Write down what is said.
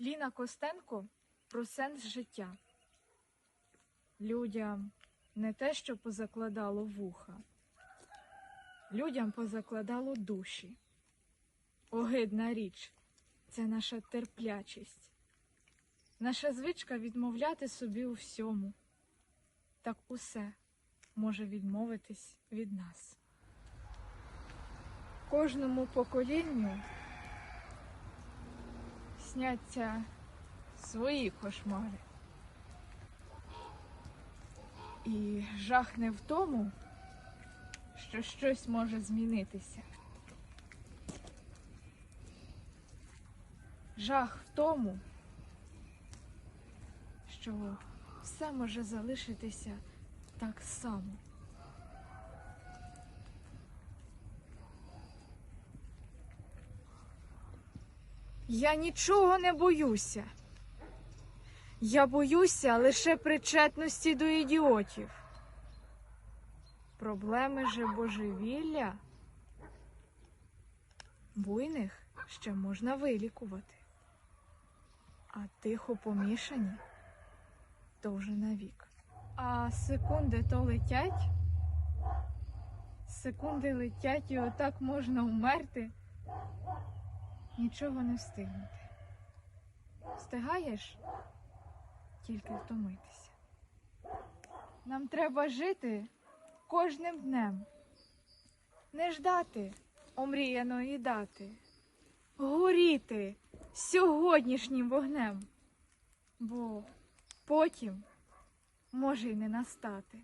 Ліна Костенко про сенс життя. Людям не те, що позакладало вуха, людям позакладало душі. Огидна річ це наша терплячість, наша звичка відмовляти собі у всьому. Так усе може відмовитись від нас. Кожному поколінню сняться свої кошмари. І жах не в тому, що щось може змінитися. Жах в тому, що все може залишитися так само. Я нічого не боюся. Я боюся лише причетності до ідіотів. Проблеми же божевілля. Буйних ще можна вилікувати, а тихо помішані то вже навік. А секунди то летять. Секунди летять і отак можна вмерти, нічого не встигнути. Встигаєш тільки втомитися. Нам треба жити кожним днем, не ждати омріяної дати, горіти сьогоднішнім вогнем, бо потім може й не настати.